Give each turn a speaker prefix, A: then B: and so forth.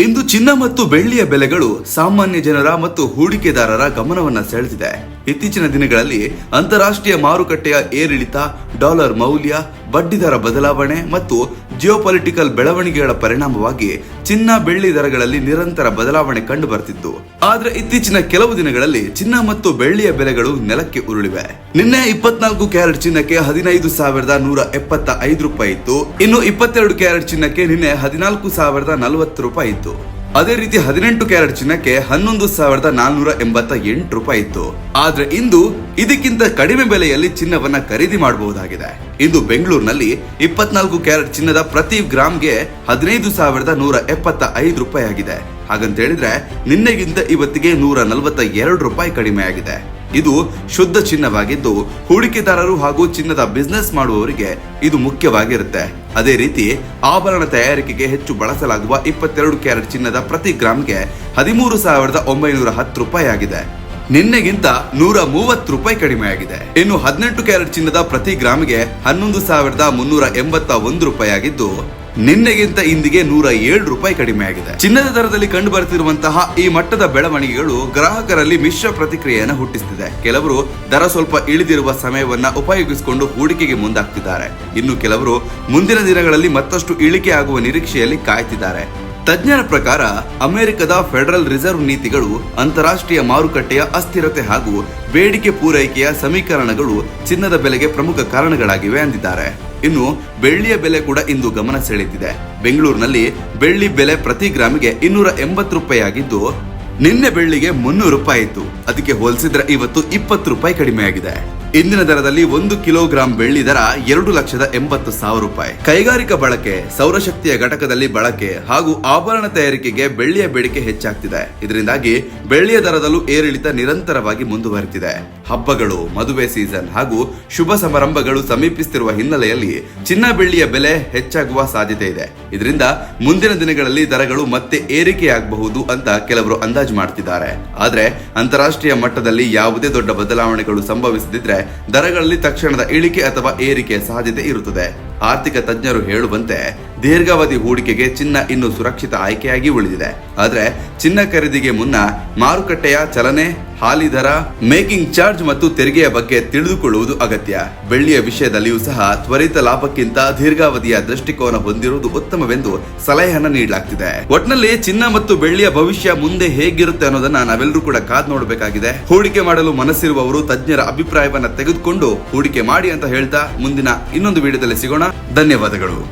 A: ಇಂದು ಚಿನ್ನ ಮತ್ತು ಬೆಳ್ಳಿಯ ಬೆಲೆಗಳು ಸಾಮಾನ್ಯ ಜನರ ಮತ್ತು ಹೂಡಿಕೆದಾರರ ಗಮನವನ್ನು ಸೆಳೆದಿದೆ. ಇತ್ತೀಚಿನ ದಿನಗಳಲ್ಲಿ ಅಂತಾರಾಷ್ಟ್ರೀಯ ಮಾರುಕಟ್ಟೆಯ ಏರಿಳಿತ, ಡಾಲರ್ ಮೌಲ್ಯ, ಬಡ್ಡಿದರ ಬದಲಾವಣೆ ಮತ್ತು ಜಿಯೋಪೊಲಿಟಿಕಲ್ ಬೆಳವಣಿಗೆಗಳ ಪರಿಣಾಮವಾಗಿ ಚಿನ್ನ ಬೆಳ್ಳಿ ದರಗಳಲ್ಲಿ ನಿರಂತರ ಬದಲಾವಣೆ ಕಂಡು ಆದರೆ ಆದ್ರೆ ಇತ್ತೀಚಿನ ಕೆಲವು ದಿನಗಳಲ್ಲಿ ಚಿನ್ನ ಮತ್ತು ಬೆಳ್ಳಿಯ ಬೆಲೆಗಳು ನೆಲಕ್ಕೆ ಉರುಳಿವೆ. ನಿನ್ನೆ ಇಪ್ಪತ್ನಾಲ್ಕು ಕ್ಯಾರೆಟ್ ಚಿನ್ನಕ್ಕೆ ಹದಿನೈದು ಸಾವಿರದ ನೂರ ಎಪ್ಪತ್ತ ಐದು ರೂಪಾಯಿ ಇತ್ತು. ಇನ್ನು ಇಪ್ಪತ್ತೆರಡು ಕ್ಯಾರೆಟ್ ಚಿನ್ನಕ್ಕೆ ನಿನ್ನೆ ಹದಿನಾಲ್ಕು ಸಾವಿರದ ನಲವತ್ತು ರೂಪಾಯಿ ಇತ್ತು. ಅದೇ ರೀತಿ ಹದಿನೆಂಟು ಕ್ಯಾರೆಟ್ ಚಿನ್ನಕ್ಕೆ ಹನ್ನೊಂದು ಸಾವಿರದ ನಾಲ್ನೂರ ಎಂಬತ್ತ ಎಂಟು ರೂಪಾಯಿ ಇತ್ತು. ಆದ್ರೆ ಇಂದು ಇದಕ್ಕಿಂತ ಕಡಿಮೆ ಬೆಲೆಯಲ್ಲಿ ಚಿನ್ನವನ್ನ ಖರೀದಿ ಮಾಡಬಹುದಾಗಿದೆ. ಇಂದು ಬೆಂಗಳೂರಿನಲ್ಲಿ ಇಪ್ಪತ್ನಾಲ್ಕು ಕ್ಯಾರೆಟ್ ಚಿನ್ನದ ಪ್ರತಿ ಗ್ರಾಮ್ಗೆ ಹದಿನೈದು ಸಾವಿರದ ನೂರ ಎಪ್ಪತ್ತ ಐದು ರೂಪಾಯಿ ಆಗಿದೆ. ಹಾಗಂತ ಹೇಳಿದ್ರೆ ನಿನ್ನೆಗಿಂತ ಇವತ್ತಿಗೆ ನೂರ ನಲವತ್ತ ಎರಡು ರೂಪಾಯಿ ಕಡಿಮೆ ಆಗಿದೆ. ಇದು ಶುದ್ಧ ಚಿನ್ನವಾಗಿದ್ದು ಹೂಡಿಕೆದಾರರು ಹಾಗೂ ಚಿನ್ನದ ಬಿಸ್ನೆಸ್ ಮಾಡುವವರಿಗೆ ಇದು ಮುಖ್ಯವಾಗಿರುತ್ತೆ. ಅದೇ ರೀತಿ ಆಭರಣ ತಯಾರಿಕೆಗೆ ಹೆಚ್ಚು ಬಳಸಲಾಗುವ ಇಪ್ಪತ್ತೆರಡು ಕ್ಯಾರೆಟ್ ಚಿನ್ನದ ಪ್ರತಿ ಗ್ರಾಮ್ಗೆ ಹದಿಮೂರು ಸಾವಿರದ ಒಂಬೈನೂರ ಹತ್ತು ರೂಪಾಯಿ ಆಗಿದೆ ನಿನ್ನೆಗಿಂತ ನೂರ ಮೂವತ್ತು ರೂಪಾಯಿ ಕಡಿಮೆ ಆಗಿದೆ. ಇನ್ನು ಹದಿನೆಂಟು ಕ್ಯಾರೆಟ್ ಚಿನ್ನದ ಪ್ರತಿ ಗ್ರಾಮ್ಗೆ ಹನ್ನೊಂದು ಸಾವಿರದ ಮುನ್ನೂರ ಎಂಬತ್ತ ಒಂದು ರೂಪಾಯಿ ಆಗಿದ್ದು, ನಿನ್ನೆಗಿಂತ ಇಂದಿಗೆ ನೂರ ಏಳು ರೂಪಾಯಿ ಕಡಿಮೆ ಆಗಿದೆ. ಚಿನ್ನದ ದರದಲ್ಲಿ ಕಂಡು ಬರ್ತಿರುವಂತಹ ಈ ಮಟ್ಟದ ಬೆಳವಣಿಗೆಗಳು ಗ್ರಾಹಕರಲ್ಲಿ ಮಿಶ್ರ ಪ್ರತಿಕ್ರಿಯೆಯನ್ನು ಹುಟ್ಟಿಸುತ್ತಿದೆ ಕೆಲವರು ದರ ಸ್ವಲ್ಪ ಇಳಿದಿರುವ ಸಮಯವನ್ನ ಉಪಯೋಗಿಸಿಕೊಂಡು ಹೂಡಿಕೆಗೆ ಮುಂದಾಗ್ತಿದ್ದಾರೆ. ಇನ್ನು ಕೆಲವರು ಮುಂದಿನ ದಿನಗಳಲ್ಲಿ ಮತ್ತಷ್ಟು ಇಳಿಕೆ ಆಗುವ ನಿರೀಕ್ಷೆಯಲ್ಲಿ ಕಾಯ್ತಿದ್ದಾರೆ. ತಜ್ಞರ ಪ್ರಕಾರ, ಅಮೆರಿಕದ ಫೆಡರಲ್ ರಿಸರ್ವ್ ನೀತಿಗಳು, ಅಂತಾರಾಷ್ಟ್ರೀಯ ಮಾರುಕಟ್ಟೆಯ ಅಸ್ಥಿರತೆ ಹಾಗೂ ಬೇಡಿಕೆ ಪೂರೈಕೆಯ ಸಮೀಕರಣಗಳು ಚಿನ್ನದ ಬೆಲೆಗೆ ಪ್ರಮುಖ ಕಾರಣಗಳಾಗಿವೆ ಅಂದಿದ್ದಾರೆ. ಇನ್ನು, ಬೆಳ್ಳಿಯ ಬೆಲೆ ಕೂಡ ಇಂದು ಗಮನ ಸೆಳೆದಿದೆ. ಬೆಂಗಳೂರಿನಲ್ಲಿ ಬೆಳ್ಳಿ ಬೆಲೆ ಪ್ರತಿ ಗ್ರಾಮಿಗೆ ಇನ್ನೂರ ಎಂಬತ್ತು ರೂಪಾಯಿ ಆಗಿದ್ದು ನಿನ್ನೆ ಬೆಳ್ಳಿಗೆ ಮುನ್ನೂರು ರೂಪಾಯಿ ಇತ್ತು. ಅದಕ್ಕೆ ಹೋಲಿಸಿದ್ರೆ ಇವತ್ತು ಇಪ್ಪತ್ತು ರೂಪಾಯಿ ಕಡಿಮೆ ಆಗಿದೆ ಇಂದಿನ ದರದಲ್ಲಿ ಒಂದು ಕಿಲೋಗ್ರಾಂ ಬೆಳ್ಳಿ ದರ ಎರಡು ಲಕ್ಷದ ಎಂಬತ್ತು ಸಾವಿರ ರೂಪಾಯಿ. ಕೈಗಾರಿಕಾ ಬಳಕೆ, ಸೌರಶಕ್ತಿಯ ಘಟಕದಲ್ಲಿ ಬಳಕೆ ಹಾಗೂ ಆಭರಣ ತಯಾರಿಕೆಗೆ ಬೆಳ್ಳಿಯ ಬೇಡಿಕೆ ಹೆಚ್ಚಾಗ್ತಿದೆ. ಇದರಿಂದಾಗಿ ಬೆಳ್ಳಿಯ ದರದಲ್ಲೂ ಏರಿಳಿತ ನಿರಂತರವಾಗಿ ಮುಂದುವರಿತಿದೆ. ಹಬ್ಬಗಳು, ಮದುವೆ ಸೀಸನ್ ಹಾಗೂ ಶುಭ ಸಮಾರಂಭಗಳು ಸಮೀಪಿಸುತ್ತಿರುವ ಹಿನ್ನೆಲೆಯಲ್ಲಿ ಚಿನ್ನ ಬೆಳ್ಳಿಯ ಬೆಲೆ ಹೆಚ್ಚಾಗುವ ಸಾಧ್ಯತೆ ಇದೆ. ಇದರಿಂದ ಮುಂದಿನ ದಿನಗಳಲ್ಲಿ ದರಗಳು ಮತ್ತೆ ಏರಿಕೆಯಾಗಬಹುದು ಅಂತ ಕೆಲವರು ಅಂದಾಜು ಮಾಡ್ತಿದ್ದಾರೆ. ಆದರೆ ಅಂತಾರಾಷ್ಟ್ರೀಯ ಮಟ್ಟದಲ್ಲಿ ಯಾವುದೇ ದೊಡ್ಡ ಬದಲಾವಣೆಗಳು ಸಂಭವಿಸದಿದ್ರೆ ದರಗಳಲ್ಲಿ ತಕ್ಷಣದ ಇಳಿಕೆ ಅಥವಾ ಏರಿಕೆ ಸಾಧ್ಯತೆ ಇರುತ್ತದೆ. ಆರ್ಥಿಕ ತಜ್ಞರು ಹೇಳುವಂತೆ ದೀರ್ಘಾವಧಿ ಹೂಡಿಕೆಗೆ ಚಿನ್ನ ಇನ್ನು ಸುರಕ್ಷಿತ ಆಯ್ಕೆಯಾಗಿ ಉಳಿದಿದೆ. ಆದರೆ, ಚಿನ್ನ ಖರೀದಿಗೆ ಮುನ್ನ ಮಾರುಕಟ್ಟೆಯ ಚಲನೆ, ಹಾಲಿ ದರ, ಮೇಕಿಂಗ್ ಚಾರ್ಜ್ ಮತ್ತು ತೆರಿಗೆಯ ಬಗ್ಗೆ ತಿಳಿದುಕೊಳ್ಳುವುದು ಅಗತ್ಯ. ಬೆಳ್ಳಿಯ ವಿಷಯದಲ್ಲಿಯೂ ಸಹ ತ್ವರಿತ ಲಾಭಕ್ಕಿಂತ ದೀರ್ಘಾವಧಿಯ ದೃಷ್ಟಿಕೋನ ಹೊಂದಿರುವುದು ಉತ್ತಮವೆಂದು ಸಲಹೆಯನ್ನು ನೀಡಲಾಗ್ತಿದೆ. ಒಟ್ನಲ್ಲಿ ಚಿನ್ನ ಮತ್ತು ಬೆಳ್ಳಿಯ ಭವಿಷ್ಯ ಮುಂದೆ ಹೇಗಿರುತ್ತೆ ಅನ್ನೋದನ್ನ ನಾವೆಲ್ಲರೂ ಕೂಡ ಕಾದ್ ನೋಡಬೇಕಾಗಿದೆ. ಹೂಡಿಕೆ ಮಾಡಲು ಮನಸ್ಸಿರುವವರು ತಜ್ಞರ ಅಭಿಪ್ರಾಯವನ್ನ ತೆಗೆದುಕೊಂಡು ಹೂಡಿಕೆ ಮಾಡಿ ಅಂತ ಹೇಳ್ತಾ ಮುಂದಿನ ಇನ್ನೊಂದು ವಿಡಿಯೋದಲ್ಲಿ ಸಿಗೋಣ. ಧನ್ಯವಾದಗಳು.